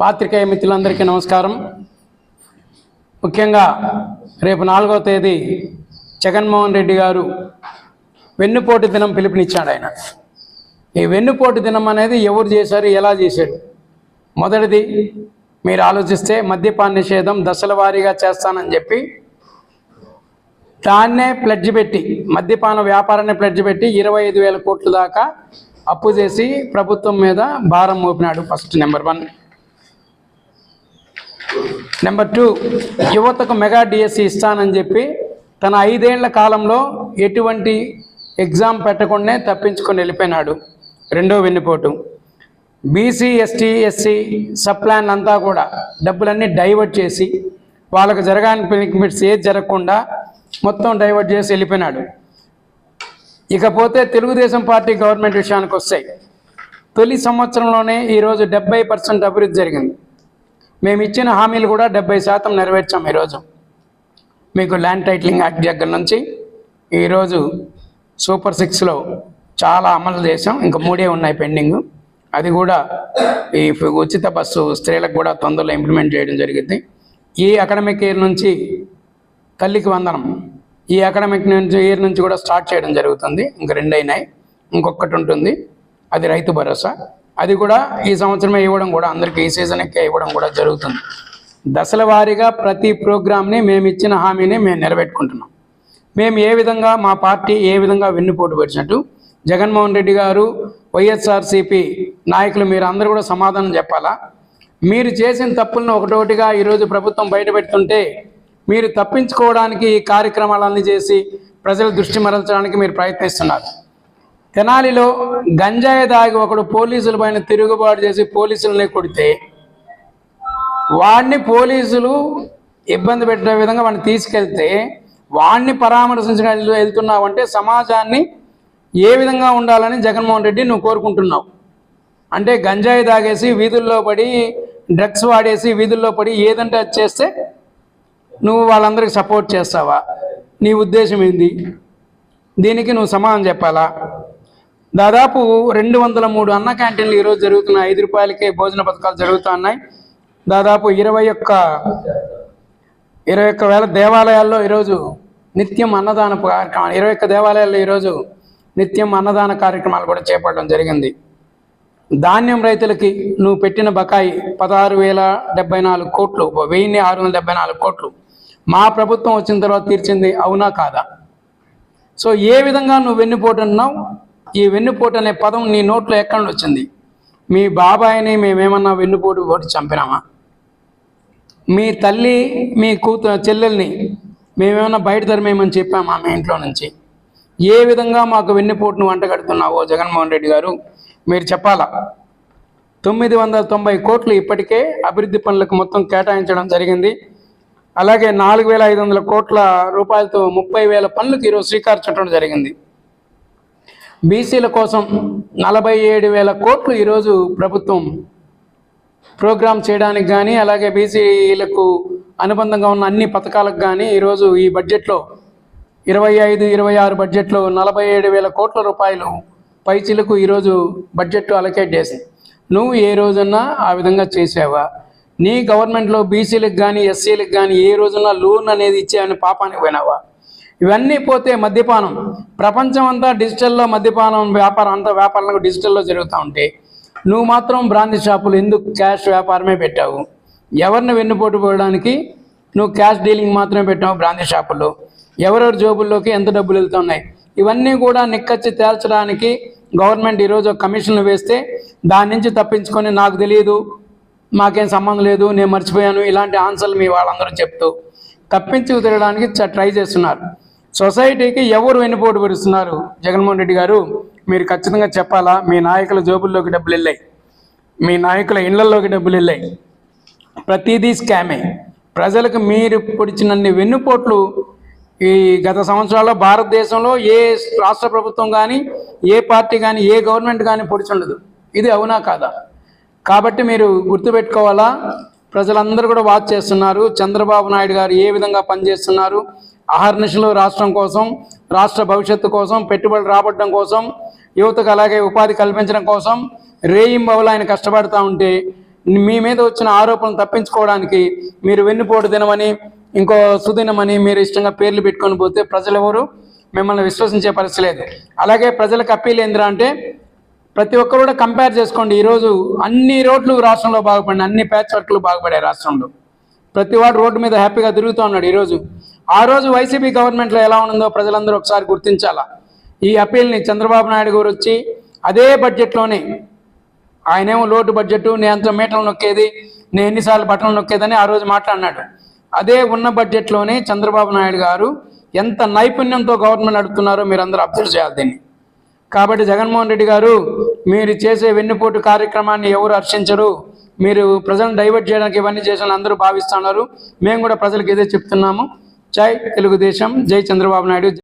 పాత్రికేయ మిత్రులందరికీ నమస్కారం. ముఖ్యంగా రేపు నాలుగవ తేదీ జగన్మోహన్ రెడ్డి గారు వెన్నుపోటు దినం పిలుపునిచ్చాడు ఆయన. ఈ వెన్నుపోటు దినం అనేది ఎవరు చేశారు ఎలా చేశాడు? మొదటిది మీరు ఆలోచిస్తే మద్యపాన నిషేధం దశల వారీగా చేస్తానని చెప్పి దాన్నే ప్లడ్జ్ పెట్టి మద్యపాన వ్యాపారాన్ని ప్లడ్జ్ పెట్టి ఇరవై ఐదు వేల కోట్ల దాకా అప్పు చేసి ప్రభుత్వం మీద భారం మోపినాడు first number one. Number two యువతకు మెగా డిఎస్సి ఇస్తానని చెప్పి తన ఐదేళ్ళ కాలంలో ఎటువంటి ఎగ్జామ్ పెట్టకుండానే తప్పించుకొని వెళ్ళిపోయినాడు. రెండో వెన్నుపోటు. BC ST SC sub plan అంతా కూడా డబ్బులన్నీ డైవర్ట్ చేసి వాళ్ళకు జరగాని బెనిఫిట్స్ ఏది జరగకుండా మొత్తం డైవర్ట్ చేసి వెళ్ళిపోయినాడు. ఇకపోతే తెలుగుదేశం పార్టీ గవర్నమెంట్ విషయానికి వస్తాయి తొలి సంవత్సరంలోనే ఈరోజు డెబ్బై పర్సెంట్ అభివృద్ధి జరిగింది. మేము ఇచ్చిన హామీలు కూడా డెబ్బై శాతం నెరవేర్చాం ఈరోజు. మీకు ల్యాండ్ టైటిలింగ్ యాక్ట్ దగ్గర నుంచి ఈరోజు సూపర్ సిక్స్లో చాలా అమలు చేసాం ఇంకా మూడే ఉన్నాయి పెండింగ్. అది కూడా ఈ ఉచిత బస్సు స్త్రీలకు కూడా తొందరలో ఇంప్లిమెంట్ చేయడం జరిగింది. ఈ అకాడమిక్ ఇయర్ నుంచి తల్లికి వందనం. ఈ అకాడమిక్ నుంచి ఇయర్ నుంచి కూడా స్టార్ట్ చేయడం జరుగుతుంది. ఇంక రెండు అయినాయి ఇంకొకటి ఉంటుంది. అది రైతు భరోసా. అది కూడా ఈ సంవత్సరమే ఇవ్వడం కూడా అందరికీ ఈ సీజన్కే ఇవ్వడం కూడా జరుగుతుంది. దశల వారీగా ప్రతి ప్రోగ్రామ్ని మేము ఇచ్చిన హామీని మేము నిలబెట్టుకుంటున్నాం మేము ఏ విధంగా మా పార్టీ ఏ విధంగా వెన్నుపోటు పెట్టినట్టు జగన్మోహన్ రెడ్డి గారు వైఎస్ఆర్సీపీ నాయకులు మీరు అందరూ కూడా సమాధానం చెప్పాలా? మీరు చేసిన తప్పులను ఒకటోటిగా ఈరోజు ప్రభుత్వం బయటపెడుతుంటే మీరు తప్పించుకోవడానికి ఈ కార్యక్రమాలన్నీ చేసి ప్రజల దృష్టి మరల్చడానికి మీరు ప్రయత్నిస్తున్నారు. తెనాలిలో గంజాయి దాగి ఒకడు పోలీసుల పైన తిరుగుబాటు చేసి పోలీసులనే కొడితే వాడిని పోలీసులు ఇబ్బంది పెట్టే విధంగా వాడిని తీసుకెళ్తే వాడిని పరామర్శించడానికి వెళ్తున్నావంటే సమాజాన్ని ఏ విధంగా ఉండాలని జగన్మోహన్ రెడ్డి నువ్వు కోరుకుంటున్నావు. అంటే గంజాయి తాగేసి వీధుల్లో పడి డ్రగ్స్ వాడేసి వీధుల్లో పడి ఏదంటే అది చేస్తే నువ్వు వాళ్ళందరికీ సపోర్ట్ చేస్తావా? నీ ఉద్దేశం ఏంది? దీనికి నువ్వు సమాధానం చెప్పాలా? దాదాపు రెండు వందల మూడు అన్న క్యాంటీన్లు ఈరోజు జరుగుతున్న ఐదు రూపాయలకే భోజన పథకాలు జరుగుతున్నాయి దాదాపు ఇరవై ఒక్క ఇరవై ఒక్క వేల దేవాలయాల్లో ఈరోజు నిత్యం అన్నదాన కార్యక్రమాలు ఇరవై ఒక్క దేవాలయాల్లో ఈరోజు నిత్యం అన్నదాన కార్యక్రమాలు కూడా చేపట్టడం జరిగింది. ధాన్యం రైతులకి నువ్వు పెట్టిన బకాయి పదహారు వేల డెబ్బై నాలుగు కోట్లు వెయ్యి ఆరు వందల డెబ్బై నాలుగు కోట్లు. మా ప్రభుత్వం వచ్చిన తర్వాత తీర్చింది అవునా కాదా? సో ఏ విధంగా నువ్వు వెన్నుపోటు అన్నావు ఈ వెన్నుపోటు అనే పదం నీ నోట్లో ఎక్కడి నుండి వచ్చింది? మీ బాబాయిని మేమేమన్నా వెన్నుపోటు పోటీ చంపినామా? మీ తల్లి మీ కూతురు చెల్లెల్ని మేమేమన్నా బయట తరమేమని చెప్పామా మీ ఇంట్లో నుంచి? ఏ విధంగా మాకు వెన్నుపోటును వంటగడుతున్నావో జగన్మోహన్ రెడ్డి గారు? మీరు చెప్పాలా? తొమ్మిది వందల తొంభై కోట్లు ఇప్పటికే అభివృద్ధి పనులకు మొత్తం కేటాయించడం జరిగింది. అలాగే నాలుగు వేల ఐదు వందల కోట్ల రూపాయలతో ముప్పై వేల పనులకు ఈరోజు శ్రీకారం చుట్టడం జరిగింది. బీసీల కోసం నలభై ఏడు వేల కోట్లు ఈరోజు ప్రభుత్వం ప్రోగ్రామ్ చేయడానికి కానీ అలాగే బీసీలకు అనుబంధంగా ఉన్న అన్ని పథకాలకు కానీ ఈరోజు ఈ బడ్జెట్లో ఇరవై ఐదు ఇరవై ఆరు బడ్జెట్లో నలభై ఏడు వేల కోట్ల రూపాయలు పైచీలకు ఈరోజు బడ్జెట్ అలకేట్ చేసి నువ్వు ఏ రోజన్నా ఆ విధంగా చేసావా? నీ గవర్నమెంట్లో బీసీలకు కానీ ఎస్సీలకు కానీ ఏ రోజున లోన్ అనేది ఇచ్చేవని పాపానికి పోయినావా? ఇవన్నీ పోతే మద్యపానం. ప్రపంచం అంతా డిజిటల్లో మద్యపానం వ్యాపారం అంతా వ్యాపారాలకు డిజిటల్లో జరుగుతూ ఉంటే నువ్వు మాత్రం బ్రాండ్ షాపులు ఎందుకు క్యాష్ వ్యాపారమే పెట్టావు? ఎవరిని వెన్నుపోటు పోయడానికి నువ్వు క్యాష్ డీలింగ్ మాత్రమే పెట్టావు బ్రాందీ షాపుల్లో? ఎవరెవరి జోబుల్లోకి ఎంత డబ్బులు వెళ్తున్నాయి? ఇవన్నీ కూడా నిక్కచ్చి తేల్చడానికి గవర్నమెంట్ ఈరోజు కమిషన్లు వేస్తే దాని నుంచి తప్పించుకొని నాకు తెలియదు మాకేం సంబంధం లేదు నేను మర్చిపోయాను. ఇలాంటి ఆన్సర్లు మీ వాళ్ళందరూ చెప్తూ తప్పించి తిరగడానికి చ- ట్రై చేస్తున్నారు. సొసైటీకి ఎవరు వెన్నుపోటు పెడుతున్నారు? జగన్మోహన్ రెడ్డి గారు మీరు ఖచ్చితంగా చెప్పాలా? మీ నాయకుల జోబుల్లోకి డబ్బులు వెళ్ళాయి. మీ నాయకుల ఇళ్ళలోకి డబ్బులు వెళ్ళాయి. ప్రతిదీ స్కామే. ప్రజలకు మీరు పొడిచినన్ని వెన్నుపోట్లు ఈ గత సంవత్సరాల్లో భారతదేశంలో ఏ రాష్ట్ర ప్రభుత్వం కానీ ఏ పార్టీ కానీ ఏ గవర్నమెంట్ కానీ పొడిచుండదు. ఇది అవునా కాదా? కాబట్టి మీరు గుర్తుపెట్టుకోవాలా? ప్రజలందరూ కూడా వాచ్ చేస్తున్నారు. చంద్రబాబు నాయుడు గారు ఏ విధంగా పనిచేస్తున్నారు? అహర్నిశలు రాష్ట్రం కోసం రాష్ట్ర భవిష్యత్తు కోసం పెట్టుబడులు రాబట్టడం కోసం యువతకు అలాగే ఉపాధి కల్పించడం కోసం రేయింబవలు ఆయన కష్టపడతా ఉంటే మీ మీద వచ్చిన ఆరోపణలు తప్పించుకోవడానికి మీరు వెన్నుపోటు తినమని ఇంకో సుదినమని మీరు ఇష్టంగా పేర్లు పెట్టుకొని పోతే ప్రజలు ఎవరు మిమ్మల్ని విశ్వసించే పరిస్థితి లేదు. అలాగే ప్రజలకు అప్పీల్ ఏందిరా అంటే ప్రతి ఒక్కరు కూడా కంపేర్ చేసుకోండి. ఈరోజు అన్ని రోడ్లు రాష్ట్రంలో బాగుపడినాయి. అన్ని ప్యాచ్ వర్క్లు బాగుపడాయి రాష్ట్రంలో. ప్రతి వాడు రోడ్డు మీద హ్యాపీగా తిరుగుతూ ఉన్నాడు ఈరోజు. ఆ రోజు వైసీపీ గవర్నమెంట్లో ఎలా ఉందో ప్రజలందరూ ఒకసారి గుర్తించాలా? ఈ అప్పీల్ని చంద్రబాబు నాయుడు గారు వచ్చి అదే బడ్జెట్లోనే ఆయనేమో లోటు బడ్జెట్ నేను అంత మీటర్లు నొక్కేది నేను ఎన్నిసార్లు బట్టలు నొక్కేదని ఆ రోజు మాట్లాడినాడు. అదే ఉన్న బడ్జెట్లోనే చంద్రబాబు నాయుడు గారు ఎంత నైపుణ్యంతో గవర్నమెంట్ నడుపుతున్నారో మీరు అందరూ అబ్జర్వ్ చేయాలి దీన్ని. కాబట్టి జగన్మోహన్ రెడ్డి గారు మీరు చేసే వెన్నుపోటు కార్యక్రమాన్ని ఎవరు హర్షించరు. మీరు ప్రజలను డైవర్ట్ చేయడానికి ఇవన్నీ చేసిన అందరూ భావిస్తున్నారు మేము కూడా ప్రజలకు ఇదే చెప్తున్నాము. జై తెలుగుదేశం జై చంద్రబాబు నాయుడు.